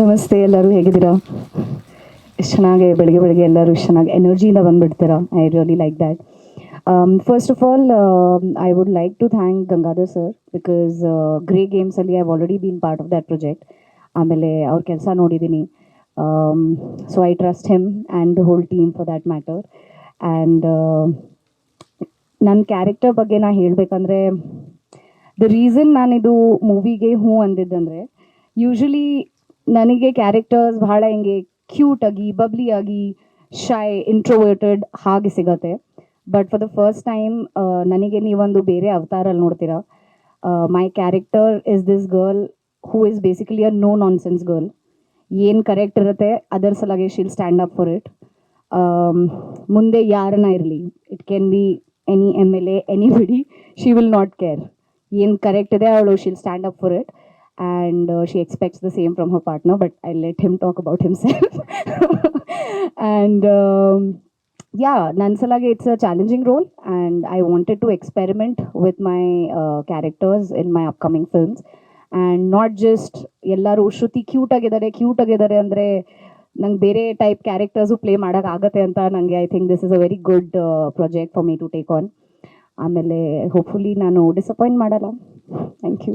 ನಮಸ್ತೆ ಎಲ್ಲರೂ ಹೇಗಿದ್ದೀರಾ? ಎಷ್ಟು ಚೆನ್ನಾಗಿ ಬೆಳಗ್ಗೆ ಬೆಳಿಗ್ಗೆ ಎಲ್ಲರೂ ಇಷ್ಟು ಚೆನ್ನಾಗಿ ಎನರ್ಜಿಯಿಂದ ಬಂದುಬಿಡ್ತೀರಾ? I really like that first of all I would like to thank Gangadhar sir because grey ಗೇಮ್ಸಲ್ಲಿ I already been part of that project ಆಮೇಲೆ ಅವ್ರ ಕೆಲಸ ನೋಡಿದ್ದೀನಿ. So I trust him and the whole team for that matter and ನನ್ನ character ಬಗ್ಗೆ ನಾನು ಹೇಳಬೇಕಂದ್ರೆ the reason ನಾನಿದು ಮೂವಿಗೆ ಹ್ಞೂ ಅಂದಿದ್ದಂದರೆ usually ನನಗೆ ಕ್ಯಾರೆಕ್ಟರ್ಸ್ ಬಹಳ ಹಿಂಗೆ ಬಬ್ಲಿ ಆಗಿ ಶೈ ಇಂಟ್ರೋವರ್ಟೆಡ್ ಹಾಗೆ ಸಿಗತ್ತೆ. But for the first time ನನಗೆ ನೀವೊಂದು ಬೇರೆ ಅವತಾರಲ್ಲಿ ನೋಡ್ತೀರಾ. My character is this girl who is basically a no nonsense girl ಏನು ಕರೆಕ್ಟ್ ಇರುತ್ತೆ, ಅದರ ಸಲಾಗೆ she'll stand up for it ಮುಂದೆ ಯಾರನ್ನ ಇರಲಿ it can be any M L A any ಬಿಡಿ ಶಿ ವಿಲ್ ನಾಟ್ ಕೇರ್ ಏನು ಕರೆಕ್ಟ್ ಇದೆ, ಅವಳು she'll stand up for it and she expects the same from her partner but I let him talk about himself and yeah ನನ್ನ ಸಲಾಗಿ it's a challenging role and I wanted to experiment with my characters in my upcoming films and not just ಎಲ್ಲರೂ Shruti cute ಆಗಿದ್ದಾರೆ cute ಆಗಿದ್ದಾರೆ ಅಂದರೆ ನಂಗೆ ಬೇರೆ type characters play ಮಾಡೋಕ್ಕಾಗತ್ತೆ ಅಂತ ನನಗೆ I think this is a very good project for me to take on ಆಮೇಲೆ ಹೋಪ್ಫುಲಿ ನಾನು ಡಿಸಪಾಯಿಂಟ್ ಮಾಡಲ್ಲ. Thank you